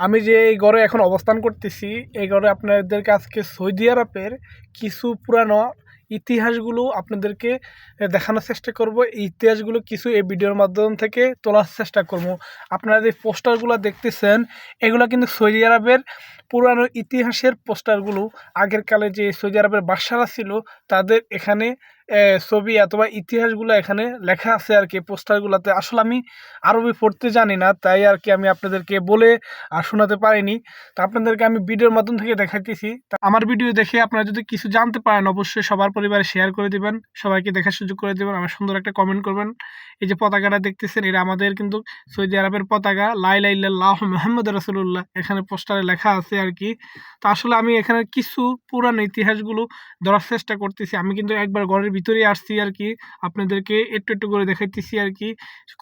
আমি যে এই ঘরে এখন অবস্থান করতেছি, এই ঘরে আপনাদেরকে আজকে সৌদি আরবের কিছু পুরানো ইতিহাসগুলো আপনাদেরকে দেখানোর চেষ্টা করব। এই ইতিহাসগুলো কিছু এই ভিডিওর মাধ্যম থেকে তোলার চেষ্টা করব। আপনারা যে পোস্টারগুলো দেখতেছেন, এগুলো কিন্তু সৌদি আরবের পুরানো ইতিহাসের পোস্টারগুলো। আগের কালে যে সৌদি আরবের বাদশারা ছিল, তাদের এখানে ছবি অথবা ইতিহাসগুলো এখানে লেখা আছে আর কি, পোস্টারগুলোতে। আসলে আমি আরবি পড়তে জানি না, তাই আর কি আমি আপনাদেরকে বলে আর শোনাতে পারিনি। তো আপনাদেরকে আমি ভিডিওর মাধ্যম থেকে দেখাইতেছি। তা আমার ভিডিও দেখে আপনারা যদি কিছু জানতে পারেন, অবশ্যই সবার পরিবারে শেয়ার করে দিবেন, সবাইকে দেখার সুযোগ করে দেবেন, আমার সুন্দর একটা কমেন্ট করবেন। এই যে পতাকাটা দেখতেছেন, এটা আমাদের কিন্তু সৌদি আরবের পতাকা লাই লাইলাইল্লাহ মোহাম্মদ রসুল্লাহ এখানে পোস্টারে লেখা আছে আর কি। তো আসলে আমি এখানে কিছু পুরানো ইতিহাসগুলো ধরার চেষ্টা করতেছি। আমি কিন্তু একবার ঘরের ভিতরে আসছি আর কি আপনাদেরকে একটু একটু করে দেখাইতেছি আর কি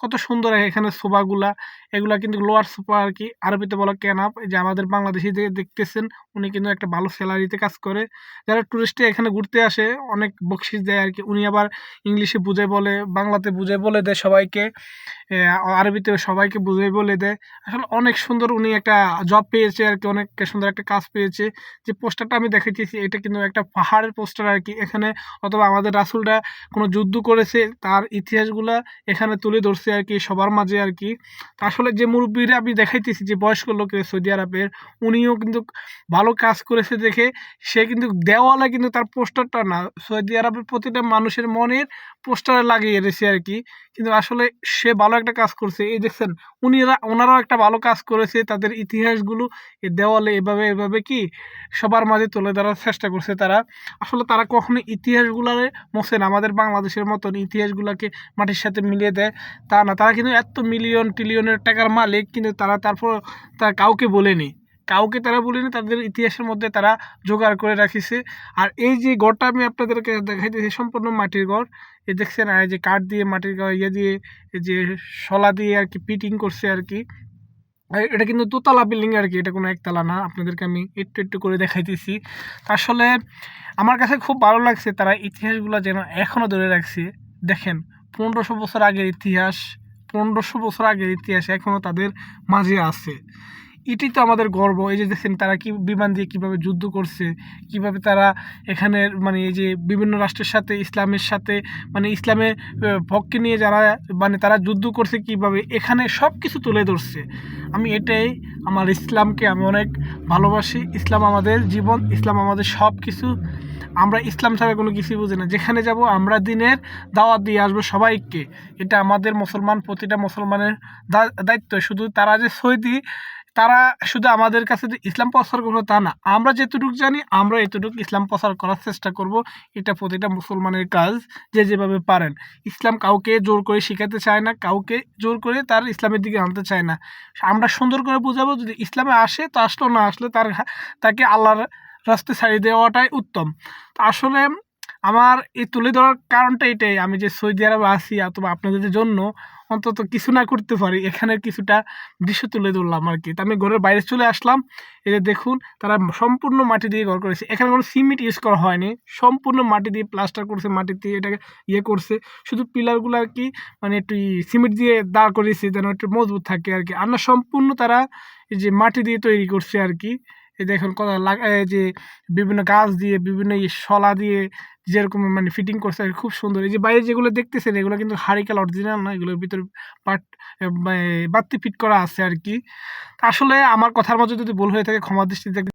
কত সুন্দর এখানে সোফাগুলা। এগুলা কিন্তু লোয়ার সোফা আর কি আরবিতে বলা ক্যানাপ যে আমাদের বাংলাদেশি যে দেখতেছেন, উনি কিন্তু একটা ভালো স্যালারিতে কাজ করে। যারা টুরিস্টে এখানে ঘুরতে আসে, অনেক বকশিস দেয় আর কি উনি আবার ইংলিশে বুঝে বলে, বাংলাতে বুঝে বলে দেয় সবাইকে। আরবিতে সবাইকে বুঝে বলে দেয়। আসলে অনেক সুন্দর উনি একটা জব পেয়েছে আর কি অনেক সুন্দর একটা কাজ পেয়েছে। যে পোস্টারটা আমি দেখাইতেছি, এটা কিন্তু একটা পাহাড়ের পোস্টার আর কি এখানে অথবা আমাদের রাসুলরা কোনো যুদ্ধ করেছে, তার ইতিহাসগুলা এখানে তুলে ধরছে আর কি, সবার মাঝে আর কি। আসলে যে মুরব্বীরা আমি দেখাইতেছি, যে বয়স্ক লোকের সৌদি আরবের, উনিও কিন্তু ভালো কাজ করেছে দেখে, সে কিন্তু দেওয়ালে কিন্তু তার পোস্টারটা না, সৌদি আরবের প্রতিটা মানুষের মনের পোস্টারে লাগিয়ে রেখেছে আর কি। কিন্তু আসলে সে ভালো একটা কাজ করছে। এই দেখছেন, উনিরা, ওনারাও একটা ভালো কাজ করেছে, তাদের ইতিহাসগুলো এই দেওয়ালে এভাবে এভাবে কি সবার মাঝে তুলে ধরার চেষ্টা করছে তারা। আসলে তারা কখনো ইতিহাসগুলারে মোছে না আমাদের বাংলাদেশের মতন ইতিহাসগুলোকে মাটির সাথে মিলিয়ে দেয়। তা না, তারা কিন্তু এত মিলিয়ন ট্রিলিয়নের টাকার মালিক, কিন্তু তারা তারপর তা কাউকে বলেনি। কাউকে তারা বলেনি, তাদের ইতিহাসের মধ্যে তারা জোগাড় করে রাখিছে। আর এই যে গড়টা আমি আপনাদেরকে দেখাইতেছি, সম্পূর্ণ মাটির গড়। এই দেখছেন আর এই যে কাঠ দিয়ে, মাটির ঘর ইয়ে দিয়ে যে শলা দিয়ে আর কি পিটিং করছে আর কি। এটা কিন্তু দোতলা বিল্ডিং আর কি, এটা কোনো একতলা না। আপনাদেরকে আমি একটু একটু করে দেখাইতেছি। আসলে আমার কাছে খুব ভালো লাগছে তারা ইতিহাসগুলো যেন এখনও ধরে রাখছে। দেখেন, পনেরোশো বছর আগের ইতিহাস, পনেরোশো বছর আগের ইতিহাস এখনও তাদের মাঝে আছে। এটি তো আমাদের গর্ব। এই যে দেখছেন তারা কি বিমান দিয়ে কীভাবে যুদ্ধ করছে, কীভাবে তারা এখানের মানে এই যে বিভিন্ন রাষ্ট্রের সাথে, ইসলামের সাথে মানে ইসলামের পক্ষে নিয়ে যারা মানে তারা যুদ্ধ করছে কীভাবে, এখানে সব কিছু তুলে ধরছে। আমি এটাই আমার ইসলামকে আমি অনেক ভালোবাসি। ইসলাম আমাদের জীবন, ইসলাম আমাদের সব কিছু আমরা ইসলাম ছাড়া কোনো কিছুই বুঝি না। যেখানে যাব আমরা দিনের দাওয়াত দিয়ে আসব সবাইকে। এটা আমাদের মুসলমান, প্রতিটা মুসলমানের দায়িত্ব। শুধু তারা যে সৌদি তারা শুধু আমাদের কাছে ইসলাম প্রচার করব তা না, আমরা যেটুকু জানি আমরা এতটুকু ইসলাম প্রচার করার চেষ্টা করব। এটা প্রতিটা মুসলমানের কাজ যে যেভাবে পারেন। ইসলাম কাউকে জোর করে শেখাতে চায় না, কাউকে জোর করে তার ইসলামের দিকে আনতে চায় না। আমরা সুন্দর করে বোঝাবো, যদি ইসলামে আসে তো আসলো, না আসলে তার তাকে আল্লাহর রাস্তায় ছাড়িয়ে দেওয়াটাই উত্তম। আসলে আমার এই তুলে ধরার কারণটা এটাই, আমি যে সৌদি আরবে আছি অথবা আপনাদের জন্য অন্তত কিছু না করতে পারি, এখানে কিছুটা দৃশ্য তুলে ধরলাম আর কি। আমি ঘরের বাইরে চলে আসলাম যে দেখুন, তারা সম্পূর্ণ মাটি দিয়ে ঘর করেছে। এখানে কোনো সিমেন্ট ইউজ করা হয়নি, সম্পূর্ণ মাটি দিয়ে প্লাস্টার করছে মাটি দিয়ে এটাকে ইয়ে করছে। শুধু পিলারগুলো আর কি মানে একটু সিমেন্ট দিয়ে দাঁড় করিয়েছে, যেন একটু মজবুত থাকে আর কি। আর সম্পূর্ণ তারা এই যে মাটি দিয়ে তৈরি করছে আর কি। এই দেখুন লাগা, এই যে বিভিন্ন গাছ দিয়ে, বিভিন্ন ইয়ে শলা দিয়ে যেরকম মানে ফিটিং করছে খুব সুন্দর এই যে বাইরে যেগুলো দেখতেছেন, এগুলো কিন্তু হারিকাল অরিজিনাল না, এগুলোর ভিতরে পার্ট বাত্তি ফিট করা আছে আর কি আসলে আমার কথার মধ্যে যদি ভুল হয়ে থাকে, ক্ষমা দৃষ্টিতে।